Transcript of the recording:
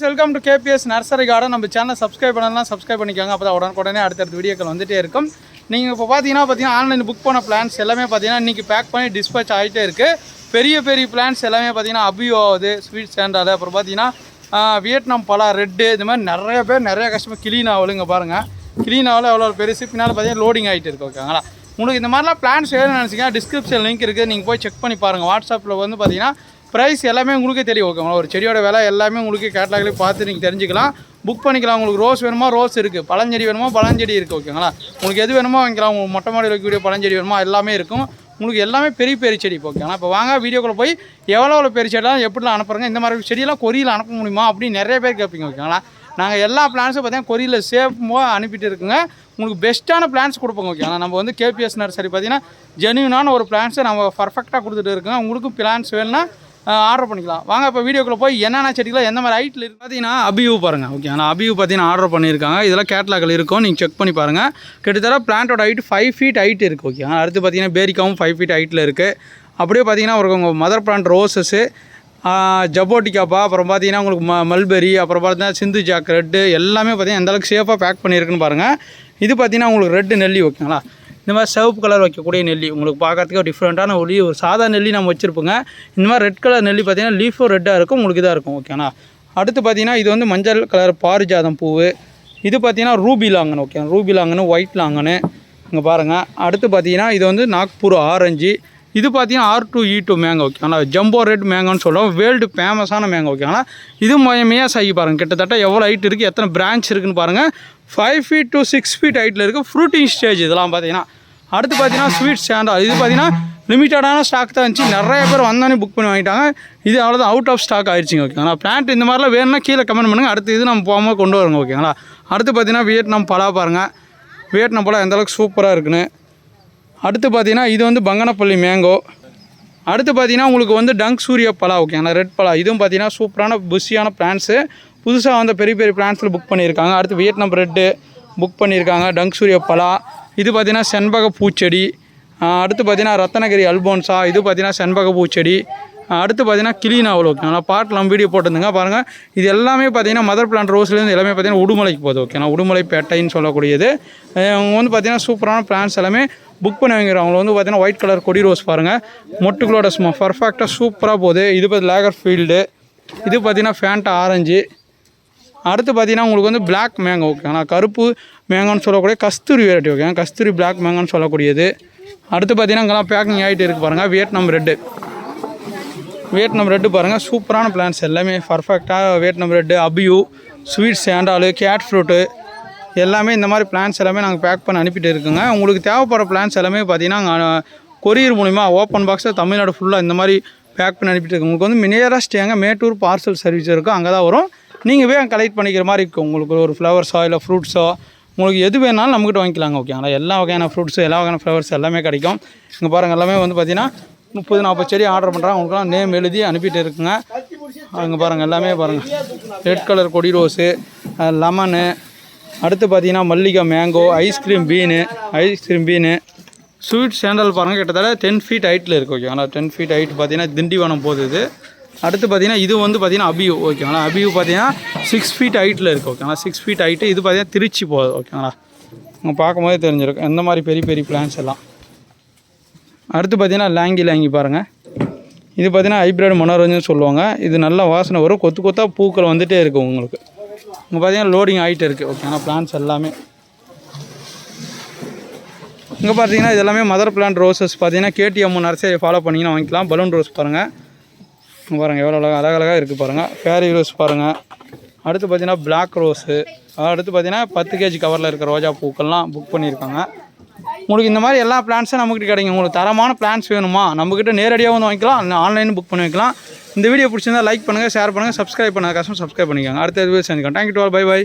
Friends welcome to KPS nursery garden. நம்ம channel subscribe பண்ணலாம் subscribe பண்ணிக்கோங்க. அப்போ தான் உடனுக்குடனே அடுத்தடுத்த வீடியோக்கள் வந்துட்டே இருக்கும். நீங்கள் இப்போ பார்த்தீங்கன்னா பார்த்தீங்கன்னா ஆன்லைன் புக் பண்ண பிளான்ஸ் எல்லாமே பார்த்தீங்கன்னா இன்றைக்கி பேக் பண்ணி டிஸ்பேச் ஆகிட்டே இருக்குது பெரிய பெரிய பிளான்ஸ் எல்லாமே பார்த்தீங்கன்னா அபியோ ஆகுது ஸ்வீட் ஸ்டாண்டால் அப்புறம் பார்த்தீங்கன்னா வியட்நாம் பலா ரெட்டு இது மாதிரி நிறைய பேர் நிறைய கஷ்டமாக கிளீன் ஆகலுங்க பாருங்கள் கிளீன் ஆகல எவ்வளோ பெருசு பின்னால் பார்த்தீங்கன்னா லோடிங் ஆகிட்டு இருக்கு ஓகேங்களா உங்களுக்கு இந்த மாதிரிலாம் பிளான்ஸ் வேணும்னு நினச்சிங்கன்னா டிஸ்கிரிப்ஷன் லிங்க் இருக்குது. நீங்கள் போய் செக் பண்ணி பாருங்கள் வாட்ஸ்அப்பில் வந்து பார்த்தீங்கன்னா ப்ரைஸ் எல்லாமே உங்களுக்கே தெரியும். ஓகேங்களா ஒரு செடியோட விலை எல்லாமே உங்களுக்கு கேட்லாக்லேயே பார்த்து நீங்கள் தெரிஞ்சுக்கலாம். புக் பண்ணிக்கலாம். உங்களுக்கு ரோஸ் வேணுமா? ரோஸ் இருக்குது பழஞ்செடி வேணுமா? பழஞ்செடி இருக்குது ஓகேங்களா உங்களுக்கு எது வேணுமோ வாங்கிக்கலாம். உங்களுக்கு மொட்டை மாடியில் வைக்கக்கூடிய பழஞ்செடி வேணுமா? எல்லாமே இருக்கும். உங்களுக்கு எல்லாமே பெரிய பெரிய செடி இப்போ ஓகேங்களா இப்போ வாங்க வீடியோக்குள்ளே போய் எவ்வளோ எவ்வளோ பெரிய செடியெல்லாம் எப்படிலாம் அனுப்புறாங்க? இந்த மாதிரி செடியெல்லாம் கொரியில் அனுப்ப முடியுமா? அப்படின்னு நிறைய பேர் கேட்பீங்க ஓகேங்களா நாங்கள் எல்லா பிளான்ஸும் பார்த்தீங்கன்னா கொரியில் சேஃபாக அனுப்பிட்டு இருக்குங்க. உங்களுக்கு பெஸ்ட்டான பிளான்ஸ் கொடுப்போங்க ஓகேங்களா நம்ம வந்து கேபிஎஸ் நர்சரி பார்த்தீங்கன்னா ஜென்யூனான ஒரு பிளான்ஸை நம்ம பர்ஃபெக்டாக கொடுத்துட்டு இருக்கோங்க. உங்களுக்கு பிளான்ஸ் வேணும்னா ஆர்டர் பண்ணிக்கலாம். வாங்க இப்போ வீடியோக்குள்ளே போய் என்னென்ன செடிகளோ எந்த மாதிரி ஹைட்டில் இருக்குது பார்த்தீங்கன்னா அபியூ பாருங்கள் ஓகே ஆனால் அபியூ பார்த்தீங்கன்னா ஆர்டர் பண்ணியிருக்காங்க. இதெல்லாம் கேட்லாகில் இருக்கும் நீங்கள் செக் பண்ணி பாருங்கள் கிட்டத்தட்ட பிளான்ட்டோட ஹைட் ஃபைவ் ஃபீட் ஹைட் இருக்குது ஓகே அடுத்து பார்த்தீங்கன்னா பேரிக்காவும் ஃபைவ் ஃபீட் ஹைட்டில் இருக்குது அப்படியே பார்த்தீங்கன்னா ஒரு உங்கள் மதர் பிளான்ட் ரோசஸ்ஸு ஜபோட்டிக்காப்பா அப்புறம் பார்த்தீங்கன்னா உங்களுக்கு ம மல்பெரி அப்புறம் பார்த்தீங்கன்னா சிந்து ஜாக் ரெட்டு எல்லாமே பார்த்தீங்கன்னா எந்தளவுக்கு சேஃபாக பேக் பண்ணியிருக்குன்னு பாருங்கள் இது பார்த்தீங்கன்னா உங்களுக்கு ரெட்டு நெல்லி ஓகேங்களா இந்த மாதிரி சிவப்பு கலர் வைக்கக்கூடிய நெல்லி உங்களுக்கு பார்க்கறதுக்கு டிஃப்ரெண்ட்டான ஒளி ஒரு சாதா நெல்லி நம்ம வச்சுருப்போங்க. இந்த மாதிரி ரெட் கலர் நெல்லி பார்த்தீங்கன்னா லீஃபும் ரெட்டாக இருக்கும் உங்களுக்கு இதாக இருக்கும் ஓகேண்ணா அடுத்து பார்த்தீங்கன்னா இது வந்து மஞ்சள் கலர் பாரிஜாதம் பூ இது பார்த்தீங்கன்னா ruby longan okay ruby longan white longan. இங்கே பாருங்கள் அடுத்து பார்த்தீங்கன்னா இது வந்து நாக்பூர் ஆரஞ்சு. இது பார்த்தீங்கன்னா R two E two mango ஓகேங்களா ஜம்போ ரெட் மேங்கோன்னு சொல்லுவோம். வேர்ல்டு ஃபேமஸான மேங்கோ ஓகேங்களா இது மயமையாக சாகி பாருங்கள் கிட்டத்தட்ட எவ்வளோ ஹைட் இருக்குது எத்தனை பிரான்ச் இருக்குன்னு பாருங்கள் five feet to six feet ஹைட்டில் இருக்குது ஃப்ரூட்டிங் ஸ்டேஜ் இதெல்லாம் பார்த்தீங்கன்னா அடுத்து பார்த்தீங்கன்னா ஸ்வீட் ஸ்டாண்டா இது பார்த்தீங்கன்னா லிமிட்டடான ஸ்டாக் தான் இருந்துச்சு. நிறைய பேர் வந்தோடனே புக் பண்ணி வாங்கிட்டாங்க. இது அவ்வளோதான் அவுட் ஆஃப் ஸ்டாக் ஆயிடுச்சுங்க ஓகேங்களா பிளான்ட் இந்த மாதிரிலாம் வேணும்னா கீழே கமெண்ட் பண்ணுங்கள் அடுத்து இது நம்ம போகாமல் கொண்டு வருங்க ஓகேங்களா அடுத்து பார்த்தீங்கன்னா வியட்நாம் பலா பாருங்கள் வியட்நாம் பழம் எந்த அளவுக்கு சூப்பராக இருக்குன்னு. அடுத்து பார்த்தீங்கன்னா இது வந்து பங்கனப்பள்ளி மேங்கோ அடுத்து பார்த்தீங்கன்னா உங்களுக்கு வந்து டங்க் சூரிய பலா ஓகேங்களா ரெட் பலா. இதுவும் பார்த்தீங்கன்னா சூப்பரான புஷியான பிளான்ஸு புதுசாக வந்த பெரிய பெரிய பிளான்ஸில் புக் பண்ணியிருக்காங்க. அடுத்து வியட்நாம் ரெட்டு புக் பண்ணியிருக்காங்க. டங் சூரிய பலா. இது பார்த்தீங்கன்னா செண்பக பூச்செடி. அடுத்து பார்த்தீங்கன்னா ரத்தனகிரி அல்போன்ஸா இது பார்த்தீங்கன்னா செண்பக பூச்செடி. அடுத்து பார்த்தீங்கன்னா கிளீன் அவ்வளோ ஓகே பாட்டில் வீடியோ போட்டிருந்துங்க. பாருங்கள் இது எல்லாமே பார்த்தீங்கன்னா மதர் பிளான்ட் ரோஸ்லேருந்து எல்லாமே பார்த்தீங்கன்னா உடுமலைக்கு போகுது ஓகேங்களா உடுமலை பேட்டைன்னு சொல்லக்கூடியது. அவங்க வந்து பார்த்தீங்கன்னா சூப்பரான பிளான்ஸ் எல்லாமே புக் பண்ணி வாங்கிறோம் வந்து பார்த்தீங்கன்னா ஒயிட் கலர் கொடி ரோஸ் பாருங்கள் மொட்டுக்களோட சும்மா பர்ஃபெக்டாக சூப்பராக போகுது. இது பார்த்து லேகர் ஃபீல்டு இது பார்த்தீங்கன்னா ஃபேண்டா ஆரஞ்சு அடுத்து பார்த்தீங்கன்னா உங்களுக்கு வந்து பிளாக் மேங்கோ ஆனால் கருப்பு மேங்கோன்னு சொல்லக்கூடிய Kasturi variety okay Kasturi black மேங்கோன்னு சொல்லக்கூடியது. அடுத்து பார்த்தீங்கன்னா இங்கெல்லாம் பேக்கிங் ஆகிட்டு இருக்கு பாருங்கள் வியட்நாம் ரெட்டு வியட்நாம் ரெட்டு பாருங்கள் சூப்பரான பிளான்ஸ் எல்லாமே பர்ஃபெக்டாக Vietnam red abiu sweet santol cat fruit எல்லாமே இந்த மாதிரி பிளான்ஸ் எல்லாமே நாங்கள் பேக் பண்ணி அனுப்பிட்டு இருக்குங்க. உங்களுக்கு தேவைப்படுற பிளான்ஸ் எல்லாமே பார்த்தீங்கன்னா கொரியர் மூலிமா ஓப்பன் பாக்ஸில் தமிழ்நாடு ஃபுல்லாக இந்த மாதிரி பேக் பண்ணி அனுப்பிட்டு இருக்கு உங்களுக்கு வந்து மினியராக ஸ்டேங்க மேட்டூர் பார்சல் சர்வீஸ் இருக்கும் அங்கே தான் வரும். நீங்கள் வேகம் கலெக்ட் பண்ணிக்கிற மாதிரி இருக்கும் உங்களுக்கு ஒரு ஃப்ளவர்ஸோ இல்லை ஃப்ரூட்ஸோ உங்களுக்கு எது வேணாலும் நம்மக்கிட்ட வாங்கிக்கலாங்க ஓகேங்களா எல்லா வகையான ஃப்ரூட்ஸு எல்லா வகையான ஃப்ளவர்ஸ் எல்லாமே கிடைக்கும். இங்கே பாருங்கள் எல்லாமே வந்து பார்த்திங்கன்னா முப்பது நாற்பது செடி ஆர்டர் பண்ணுறாங்க உங்களுக்குலாம் நேம் எழுதி அனுப்பிட்டு இருக்குங்க. அங்கே பாருங்கள் எல்லாமே பாருங்கள் ரெட் கலர் கொடி ரோஸு லெமனு அடுத்து பார்த்தீங்கன்னா மல்லிகை mango ice cream bean ice cream bean sweet santol பாருங்கள் கிட்டத்தட்ட டென் ஃபீட் ஹைட்டில் இருக்குது ஓகேங்களா டென் ஃபீட் ஹைட் பார்த்தீங்கன்னா திண்டிவனம் போகுது இது. அடுத்து பார்த்தீங்கன்னா இது வந்து பார்த்தீங்கன்னா அபியூ ஓகேங்களா அபியூ பார்த்தீங்கன்னா சிக்ஸ் ஃபீட் ஹைட்டில் இருக்குது ஓகேங்களா சிக்ஸ் ஃபீட் ஹைட்டு இது பார்த்தீங்கன்னா திருச்சி போகுது ஓகேங்களா நம்ம பார்க்கும்போதே தெரிஞ்சிருக்கும். எந்த மாதிரி பெரிய பெரிய பிளான்ஸ் எல்லாம். அடுத்து பார்த்தீங்கன்னா லேங்கி லேங்கி பாருங்கள் இது பார்த்தீங்கன்னா ஹைப்ரிட் மனோரஞ்சன் சொல்லுவாங்க. இது நல்ல வாசனை வரும். கொத்து கொத்தாக பூக்கள் வந்துகிட்டே இருக்கும் உங்களுக்கு. இங்கே பார்த்தீங்கன்னா லோடிங் ஆகிட்டு இருக்குது ஓகேங்களா பிளான்ஸ் எல்லாமே. இங்கே பார்த்தீங்கன்னா இது எல்லாமே மதர் பிளான்ட் ரோசஸ் பார்த்தீங்கன்னா கேடிஎம் நர்சரி ஃபாலோ பண்ணிங்கன்னா வாங்கிக்கலாம். பலூன் ரோஸ் பாருங்கள் பாருங்கள் எவ்வளோ அழகாக அழகழகாக இருக்குது பாருங்கள் ஃபேரி ரோஸ் பாருங்கள் அடுத்து பார்த்தீங்கன்னா பிளாக் ரோஸு அடுத்து பார்த்தீங்கன்னா பத்து கேஜி கவரில் இருக்க ரோஜா பூக்கள்லாம் புக் பண்ணியிருக்காங்க. உங்களுக்கு இந்த மாதிரி எல்லா பிளான்ஸும் நம்மக்கிட்ட கிடைக்கும். உங்களுக்கு தரமான பிளான்ஸ் வேணுமா? நம்மக்கிட்ட நேரடியாக வந்து வாங்கிக்கலாம் இல்லை ஆன்லைன் புக் பண்ணி வைக்கலாம். இந்த வீடியோ பிடிச்சிருந்தா லைக் பண்ணுங்கள் ஷேர் பண்ணுங்கள் சப்ஸ்கிரைப் பண்ண கஷ்டம் சப்ஸ்கிரைப் பண்ணிக்கோங்க. அடுத்த video சேர்ந்துக்கலாம் thank you to all bye bye